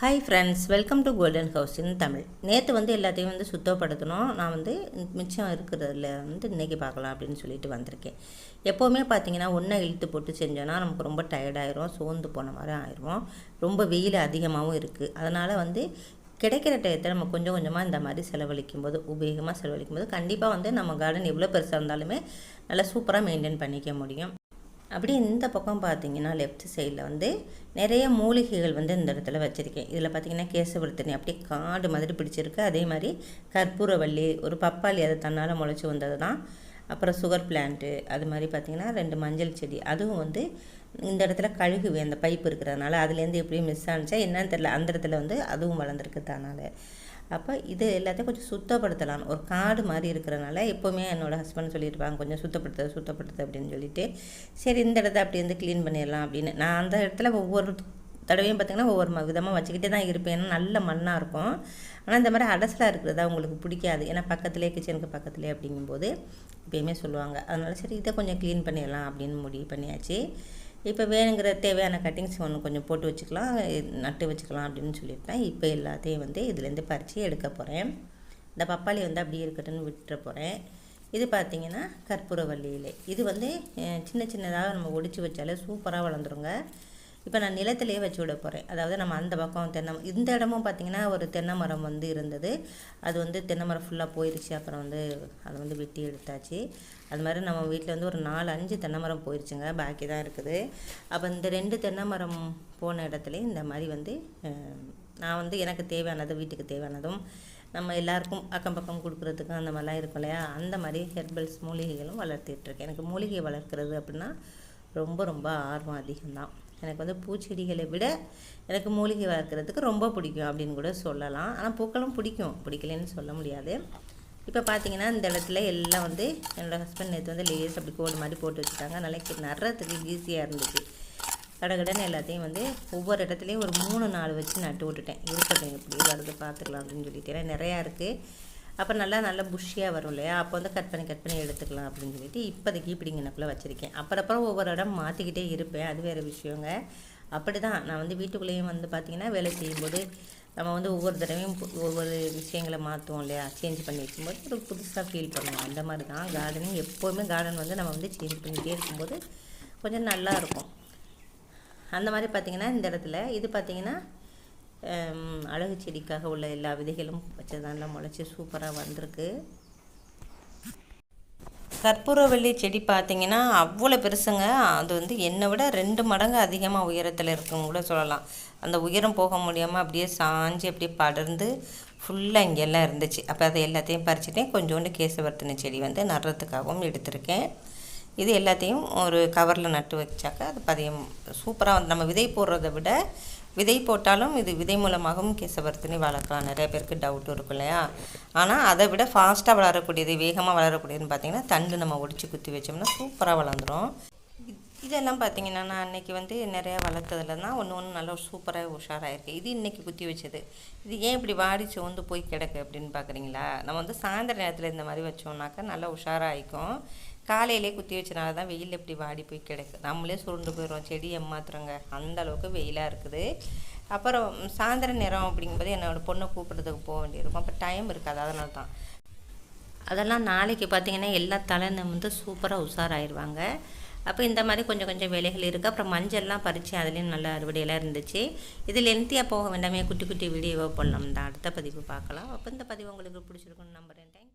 Hi friends welcome to golden house in Tamil நேற்று வந்து எல்லாத்தையும் வந்து சுத்தப்படுத்தணும். நான் வந்து மிச்சம் இருக்கிறதுல வந்து இன்றைக்கி பார்க்கலாம் அப்படின்னு சொல்லிட்டு வந்திருக்கேன். எப்போவுமே பார்த்தீங்கன்னா ஒன்றை இழுத்து போட்டு செஞ்சோன்னா நமக்கு ரொம்ப டயர்டாயிரும் சோர்ந்து போன மாதிரி ஆயிரும். ரொம்ப வெயில் அதிகமாகவும் இருக்குது அதனால் வந்து கிடைக்கிற டயத்தை நம்ம கொஞ்சம் கொஞ்சமாக இந்த மாதிரி செலவழிக்கும் போது உபயோகமாக செலவழிக்கும் போது கண்டிப்பாக வந்து நம்ம கார்டன் எவ்வளோ பெருசாக இருந்தாலுமே நல்லா சூப்பராக மெயின்டைன் பண்ணிக்க முடியும். அப்படியே இந்த பக்கம் பார்த்தீங்கன்னா லெஃப்ட் சைடில் வந்து நிறைய மூலிகைகள் வந்து இந்த இடத்துல வச்சுருக்கேன். இதில் பார்த்தீங்கன்னா கேசவர்த்தனி அப்படியே காடு மாதிரி பிடிச்சிருக்கு. அதே மாதிரி கற்பூரவள்ளி ஒரு பப்பாளி அது தன்னால் முளைச்சி வந்தது தான் அப்புறம் சுகர் பிளான்ட்டு அது மாதிரி பார்த்திங்கன்னா ரெண்டு மஞ்சள் செடி. அதுவும் வந்து இந்த இடத்துல கழுகுவே அந்த பைப் இருக்கிறதுனால அதுலேருந்து எப்படியும் மிஸ் ஆனிச்சா என்னன்னு தெரில அந்த இடத்துல வந்து அதுவும் வளர்ந்துருக்கு தனால் அப்போ இது எல்லாத்தையும் கொஞ்சம் சுத்தப்படுத்தலாம். ஒரு காடு மாதிரி இருக்கிறனால எப்போவுமே என்னோடய ஹஸ்பண்ட் சொல்லியிருப்பாங்க கொஞ்சம் சுத்தப்படுத்த சுத்தப்படுத்து அப்படின்னு சொல்லிட்டு. சரி இந்த இடத்த அப்படி வந்து க்ளீன் பண்ணிடலாம் அப்படின்னு. நான் அந்த இடத்துல ஒவ்வொரு தடவையும் பார்த்திங்கன்னா ஒவ்வொரு விதமாக வச்சுக்கிட்டே தான் இருப்பேன். ஏன்னா நல்ல மண்ணாக இருக்கும். ஆனால் இந்த மாதிரி அடசலாக இருக்கிறதா அவங்களுக்கு பிடிக்காது. ஏன்னா பக்கத்துலேயே கிச்சனுக்கு பக்கத்துலேயே அப்படிங்கும்போது எப்பயுமே சொல்லுவாங்க. அதனால் சரி இதை கொஞ்சம் க்ளீன் பண்ணிடலாம் அப்படின்னு முடிவு பண்ணியாச்சு. இப்போ வேணுங்கிற தேவையான கட்டிங்ஸ் ஒன்று கொஞ்சம் போட்டு வச்சுக்கலாம் நட்டு வச்சுக்கலாம் அப்படின்னு சொல்லியிருப்பேன் இப்போ எல்லாத்தையும் வந்து இதுலேருந்து பறித்து எடுக்க போகிறேன் இந்த பப்பாளி வந்து அப்படியே இருக்கட்டும்னு விட்டுற போகிறேன் இது பார்த்திங்கன்னா கற்பூரவள்ளி இது வந்து சின்ன சின்னதாக நம்ம ஒடிச்சு வச்சாலே சூப்பராக வளர்ந்துருங்க. இப்போ நான் நிலத்திலேயே வச்சு விட போகிறேன் அதாவது நம்ம அந்த பக்கம் தென்னை இந்த இடமும் பார்த்திங்கன்னா ஒரு தென்னை மரம் வந்து இருந்தது. அது வந்து தென்னை மரம் ஃபுல்லாக போயிடுச்சு அப்புறம் வந்து அதை வந்து வெட்டி எடுத்தாச்சு. அது மாதிரி நம்ம வீட்டில் வந்து ஒரு நாலு அஞ்சு தென்னை மரம் போயிடுச்சுங்க பாக்கி தான் இருக்குது. அப்போ இந்த ரெண்டு தென்னை மரம் போன இடத்துல இந்த மாதிரி வந்து நான் வந்து எனக்கு தேவையானது வீட்டுக்கு தேவையானதும் நம்ம எல்லாருக்கும் அக்கம் பக்கம் கொடுக்குறதுக்கும் அந்த மாதிரிலாம் இருக்கும் இல்லையா? அந்த மாதிரி ஹெர்பல்ஸ் மூலிகைகளும் வளர்த்துட்ருக்கேன் எனக்கு மூலிகை வளர்க்குறது அப்படின்னா ரொம்ப ரொம்ப ஆர்வம் அதிகம்தான். எனக்கு வந்து பூச்செடிகளை விட எனக்கு மூலிகை வளர்க்குறதுக்கு ரொம்ப பிடிக்கும் அப்படின்னு கூட சொல்லலாம். ஆனால் பூக்களும் பிடிக்கும். பிடிக்கலன்னு சொல்ல முடியாது. இப்போ பார்த்தீங்கன்னா இந்த இடத்துல எல்லாம் வந்து என்னோடய ஹஸ்பண்ட் நேற்று வந்து லேஸ் அப்படி கோடு மாதிரி போட்டு வச்சுட்டாங்க. நல்லா நடுறதுக்கு ஈஸியாக இருந்துச்சு. கடகடன்னு எல்லாத்தையும் வந்து ஒவ்வொரு இடத்துலையும் ஒரு மூணு நாலு வச்சு நட்டு விட்டுட்டேன். இருக்கட்டும் எப்படி வருது பார்த்துக்கலாம் அப்படின்னு சொல்லிட்டு. ஏன்னா நிறையா இருக்குது அப்போ நல்லா நல்லா புஷ்ஷியாக வரும் இல்லையா? அப்போ வந்து கட் பண்ணி கட் பண்ணி எடுத்துக்கலாம் அப்படின்னு சொல்லிட்டு இப்போதைக்கு இப்படிங்கனக்குள்ளே வச்சுருக்கேன். அப்புறப்புறம் ஒவ்வொரு இடம் மாற்றிக்கிட்டே இருப்பேன். அது வேறு விஷயங்க. அப்படி தான் நான் வந்து வீட்டுக்குள்ளேயும் வந்து பார்த்திங்கன்னா வேலை செய்யும்போது நம்ம வந்து ஒவ்வொரு தடவையும் ஒவ்வொரு விஷயங்களை மாற்றுவோம் இல்லையா? சேஞ்ச் பண்ணி வைக்கும்போது ஒரு புதுசாக ஃபீல் பண்ணுவோம். அந்த மாதிரி தான் கார்டனிங் எப்போவுமே கார்டன் வந்து நம்ம வந்து சேஞ்ச் பண்ணிகிட்டே இருக்கும்போது கொஞ்சம் நல்லா இருக்கும். அந்த மாதிரி பார்த்திங்கன்னா இந்த இடத்துல இது பார்த்திங்கன்னா அழகு செடிக்காக உள்ள எல்லா விதைகளும் வச்சதெல்லாம் முளைச்சி சூப்பராக வந்திருக்கு. கற்பூரவள்ளி செடி பார்த்திங்கன்னா அவ்வளோ பெருசுங்க. அது வந்து என்னை விட ரெண்டு மடங்கு அதிகமாக உயரத்தில் இருக்குன்னு கூட சொல்லலாம். அந்த உயரம் போக முடியாமல் அப்படியே சாஞ்சு அப்படியே படர்ந்து ஃபுல்லாக இங்கெல்லாம் இருந்துச்சு. அப்போ அதை எல்லாத்தையும் பறிச்சுட்டேன். கொஞ்சோண்டு கேசவர்த்தனை செடி வந்து நடுறதுக்காகவும் எடுத்திருக்கேன். இது எல்லாத்தையும் ஒரு கவரில் நட்டு வச்சாக்க அது பதியம் சூப்பராக வந்து நம்ம விதை போடுறத விட விதை போட்டாலும் இது விதை மூலமாகவும் கேசவர்த்தினி வளர்க்கலாம். நிறைய பேருக்கு டவுட் இருக்கும் இல்லையா? ஆனால் அதை விட ஃபாஸ்ட்டாக வளரக்கூடியது வேகமாக வளரக்கூடியதுன்னு பார்த்தீங்கன்னா தண்டு நம்ம ஒடிச்சு குத்தி வச்சோம்னா சூப்பராக வளர்ந்துடும் இதெல்லாம் பார்த்தீங்கன்னா நான் அன்றைக்கி வந்து நிறையா வளர்த்ததில் தான் ஒன்று ஒன்று நல்லா சூப்பராக உஷாராக இருக்குது இது இன்றைக்கி குத்தி வச்சது. இது ஏன் இப்படி வாடி சோர்ந்து போய் கிடக்கு அப்படின்னு பார்க்குறீங்களா? நம்ம வந்து சாயந்தர நேரத்தில் இந்த மாதிரி வச்சோம்னாக்கா நல்லா உஷாராகிக்கும் காலையிலே குத்தி வச்சனால தான் வெயில் எப்படி வாடி போய் கிடக்கு. நம்மளே சுருண்டு போயிடுவோம் செடி ஏமாத்துறோங்க. அந்த அளவுக்கு வெயிலாக இருக்குது. அப்புறம் சாயந்தர நேரம் அப்படிங்கும்போது என்னோடய பொண்ணை கூப்பிட்றதுக்கு போக வேண்டியிருக்கும். அப்போ டைம் இருக்காது அதனால தான். அதெல்லாம் நாளைக்கு பார்த்தீங்கன்னா எல்லா தலைன்னு வந்து சூப்பராக உஷாராயிடுவாங்க அப்போ இந்த மாதிரி கொஞ்சம் கொஞ்சம் வேலைகள் இருக்குது அப்புறம் மஞ்சள்லாம் பறித்து அதுலேயும் நல்ல அறுவடையெல்லாம் இருந்துச்சு. இது லென்த்தியாக போக வேண்டாமே. குட்டி குட்டி வீடியோவாக போடலாம். தான் அடுத்த பதிவு பார்க்கலாம். அப்போ இந்த பதிவு உங்களுக்கு பிடிச்சிருக்குன்னு நம்புகிறேன் தேங்க்